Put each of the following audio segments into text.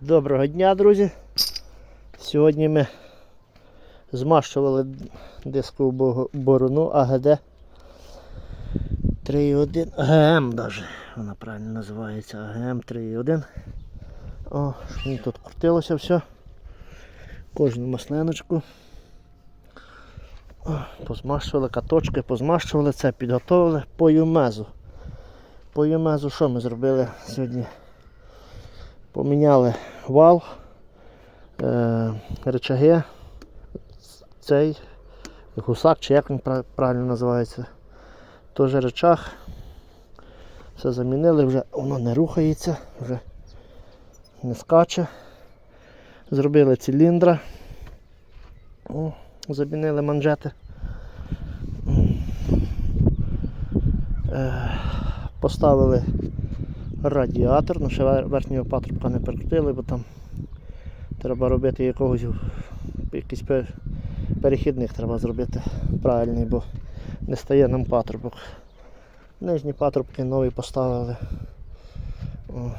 Доброго дня, друзі. Сьогодні ми змащували дискову борону АГД 3.1 АГМ даже. Вона правильно називається АГМ 3.1. О, щоб тут крутилося все. Кожну маслиночку. О, Позмащували каточки, позмащували це, підготовили по юмезу. По юмезу що ми зробили сьогодні? Поміняли вал, е, рычаги, цей гусак, чи як він правильно називається. Теж речах. Все замінили, вже воно не рухається, вже не скаче. Зробили циліндра. О, замінили манжети. Е, Поставили радіатор, ну ще верхнього патрубка не прикрутили, бо там треба робити якогось якийсь перехідник треба зробити правильний, бо не стає нам патрубок. Нижні патрубки нові поставили. О.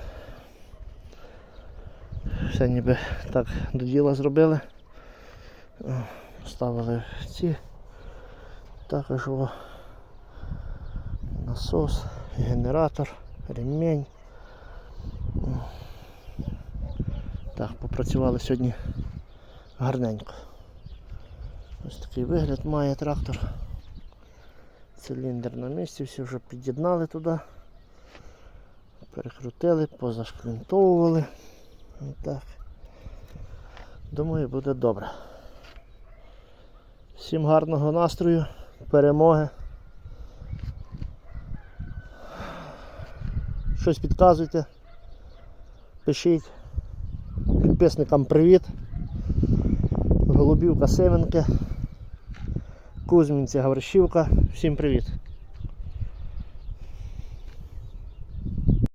Все ніби так до діла зробили. О, Поставили ці. Також о, насос, генератор, ремінь. Так, попрацювали сьогодні гарненько. Ось такий вигляд має трактор. Циліндр на місці, всі вже під'єднали туди. Перекрутили, позашплінтовували. Отак. Думаю, буде добре. Всім гарного настрою, перемоги. Щось підказуйте. Пишіть. Підписникам привіт. Голубівка Семенки. Кузьмінці Гаврищівка. Всім привіт.